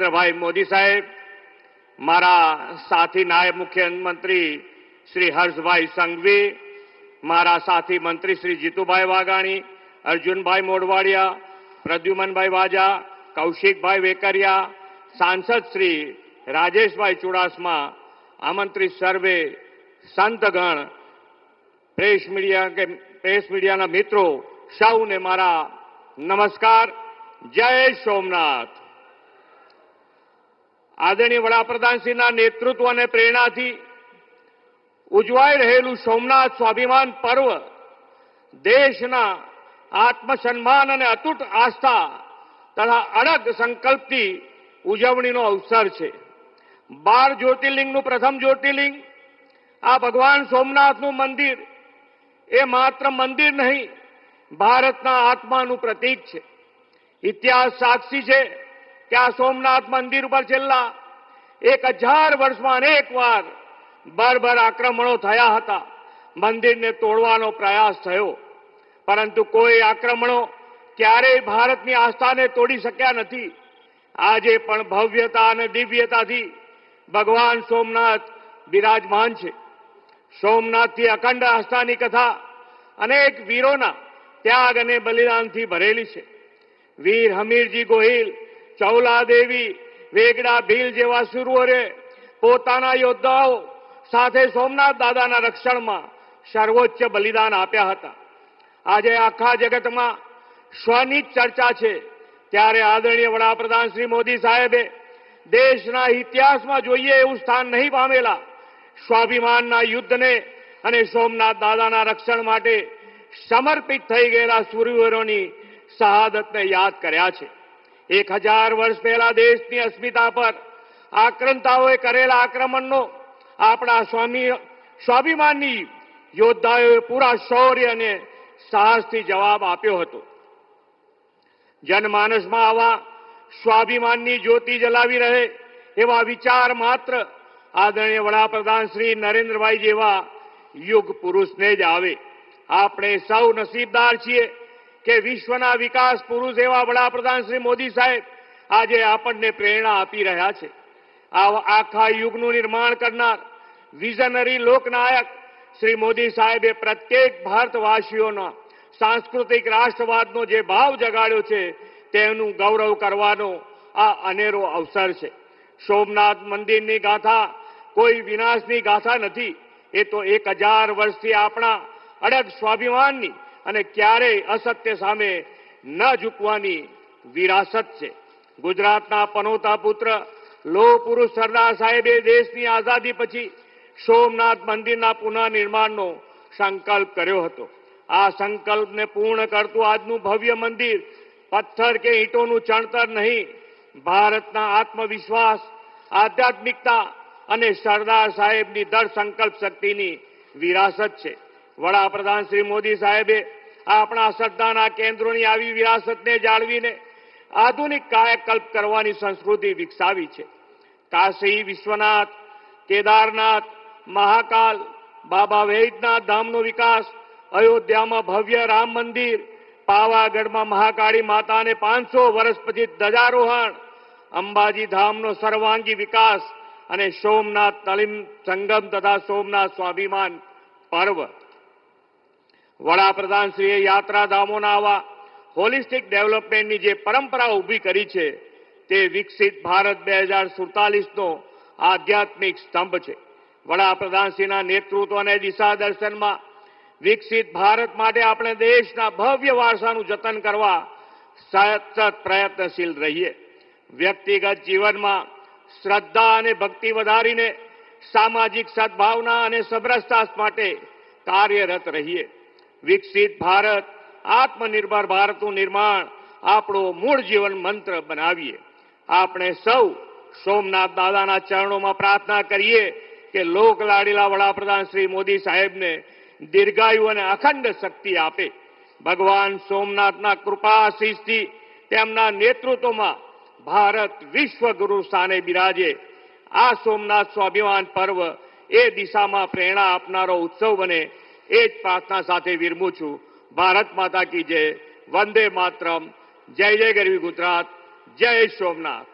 નરેન્દ્રભાઈ મોદી સાહેબ, મારા સાથી નાયબ મુખ્યમંત્રી શ્રી હર્ષભાઈ સંઘવી, મારા સાથી મંત્રી શ્રી જીતુભાઈ વાઘાણી, અર્જુનભાઈ મોઢવાડિયા, પ્રદ્યુમનભાઈ વાજા, કૌશિકભાઈ વેકરિયા, સાંસદ શ્રી રાજેશભાઈ ચુડાસમા, આમંત્રિત સર્વે સંતગણ, પ્રેસ મીડિયા કે પ્રેસ મીડિયાના મિત્રો, સૌને મારા નમસ્કાર. જય સોમનાથ. આદરણીય વડાપ્રધાનશ્રીના નેતૃત્વ અને પ્રેરણાથી ઉજવાઈ રહેલું સોમનાથ સ્વાભિમાન પર્વ દેશના આત્મસન્માન અને અતૂટ આસ્થા તથા અડગ સંકલ્પથી ઉજવણીનો અવસર છે. બાર જ્યોતિર્લિંગનું પ્રથમ જ્યોતિર્લિંગ, આ ભગવાન સોમનાથનું મંદિર એ માત્ર મંદિર નહીં, ભારતના આત્માનું પ્રતીક છે. ઇતિહાસ સાક્ષી છે. આ સોમનાથ મંદિર ઉપર છેલ્લા એક હજાર વર્ષમાં અનેક વાર બરબર આક્રમણો થયા હતા. મંદિરને તોડવાનો પ્રયાસ થયો. પરંતુ કોઈ આક્રમણો ક્યારેય ભારતની આસ્થાને તોડી શક્યા નથી. આજે પણ ભવ્યતા અને દિવ્યતાથી ભગવાન સોમનાથ બિરાજમાન છે. સોમનાથથી અખંડ આસ્થાની કથા અનેક વીરોના ત્યાગ અને બલિદાનથી ભરેલી છે. વીર હમીરજી ગોહિલ ચૌલા દેવી વેગડા ભીલ જેવા સુરવરે પોતાના યોદ્ધાઓ સાથે સોમનાથ દાદાના રક્ષણમાં સર્વોચ્ચ બલિદાન આપ્યા હતા. આજે આખા જગતમાં સ્વની ચર્ચા છે. ત્યારે આદરણીય વડાપ્રધાન શ્રી મોદી સાહેબે દેશના ઇતિહાસમાં જોઈએ એવું સ્થાન નહીં પામેલા સ્વાભિમાનના યુદ્ધને અને સોમનાથ દાદાના રક્ષણ માટે સમર્પિત થઈ ગયેલા સુરવીરોની શહાદતને યાદ કર્યા છે. એક હજાર વર્ષ પહેલા દેશની અસ્મિતા પર આક્રંતાઓએ કરેલા આક્રમણનો આપણા સ્વામી સ્વાભિમાનની યોદ્ધાઓએ પૂરા શૌર્ય અને સાહસથી જવાબ આપ્યો હતો. જનમાનસમાં આવા સ્વાભિમાનની જ્યોતિ જલાવી રહે એવા વિચાર માત્ર આદરણીય વડાપ્રધાન શ્રી નરેન્દ્રભાઈ જેવા યુગ પુરુષને જ આવે. આપણે સૌ નસીબદાર છીએ. કે વિશ્વના વિકાસ પુરુષ એવા વડાપ્રધાન શ્રી મોદી સાહેબ આજે આપણને પ્રેરણા આપી રહ્યા છે. આ આખા યુગનું નિર્માણ કરનાર વિઝનરી લોકનાયક શ્રી મોદી સાહેબે પ્રત્યેક ભારતવાસીઓના સાંસ્કૃતિક રાષ્ટ્રવાદનો જે ભાવ જગાડ્યો છે તેનું ગૌરવ કરવાનો આ અનેરો અવસર છે. સોમનાથ મંદિરની ગાથા કોઈ વિનાશની ગાથા નથી. એ તો એક હજાર વર્ષથી આપણા અડગ સ્વાભિમાનની અને ક્યારેય અસત્ય સામે ન ઝૂકવાની વિરાસત છે. ગુજરાતના પનોતા પુત્ર લોહ પુરુષ સરદાર સાહેબે દેશની આઝાદી પછી સોમનાથ મંદિરના પુનઃનિર્માણનો સંકલ્પ કર્યો હતો. આ સંકલ્પને પૂર્ણ કરતું આજનું ભવ્ય મંદિર પથ્થર કે ઈંટોનું ચણતર નહીં, ભારતના આત્મવિશ્વાસ, આધ્યાત્મિકતા અને સરદાર સાહેબની દર સંકલ્પ શક્તિની વિરાસત છે. વડાપ્રધાન શ્રી મોદી સાહેબે આપણા શ્રદ્ધાના કેન્દ્રોની આવી વિરાસતને જાળવીને આધુનિક કાયાકલ્પ કરવાની સંસ્કૃતિ વિકસાવી છે. કાશી, વિશ્વનાથ, કેદારનાથ, મહાકાલ, બાબા વૈદનાથ ધામનો વિકાસ, અયોધ્યામાં ભવ્ય રામ મંદિર, પાવાગઢમાં મહાકાળી માતાને પાંચસો વર્ષ પછી ધજારોહણ અંબાજી ધામનો સર્વાંગી વિકાસ અને સોમનાથ તલીમ સંગમ તથા સોમનાથ સ્વાભિમાન પર્વ. વડાપ્રધાનશ્રીએ યાત્રાધામોના આવા હોલિસ્ટિક ડેવલપમેન્ટની જે પરંપરા ઊભી કરી છે, તે વિકસિત ભારત બે હજાર સુડતાલીસનો આધ્યાત્મિક સ્તંભ છે. વડાપ્રધાનશ્રીના નેતૃત્વ અને દિશા દર્શનમાં વિકસિત ભારત માટે આપણે દેશના ભવ્ય વારસાનું જતન કરવા સતત પ્રયત્નશીલ રહીએ. વ્યક્તિગત જીવનમાં શ્રદ્ધા અને ભક્તિ વધારીને સામાજિક સદભાવના અને સમરસતા માટે કાર્યરત રહીએ. વિકસિત ભારત, આત્મનિર્ભર ભારતનું નિર્માણ, આપણો મૂળ જીવન મંત્ર બનાવીએ. આપણે સૌ સોમનાથ દાદાના ચરણોમાં પ્રાર્થના કરીએ કે લોક લાડીલા વડાપ્રધાન શ્રી મોદી સાહેબને દીર્ઘાયુ અને અખંડ શક્તિ આપે. ભગવાન સોમનાથના કૃપા આશીષથી તેમના નેતૃત્વમાં ભારત વિશ્વગુરુ સ્થાને બિરાજે. આ સોમનાથ સ્વાભિમાન પર્વ એ દિશામાં પ્રેરણા આપનારો ઉત્સવ બને. એ જ પ્રાર્થના સાથે વિરમું છું. ભારત માતા કી જય. વંદે માતરમ. જય જય ગરવી ગુજરાત. જય સોમનાથ.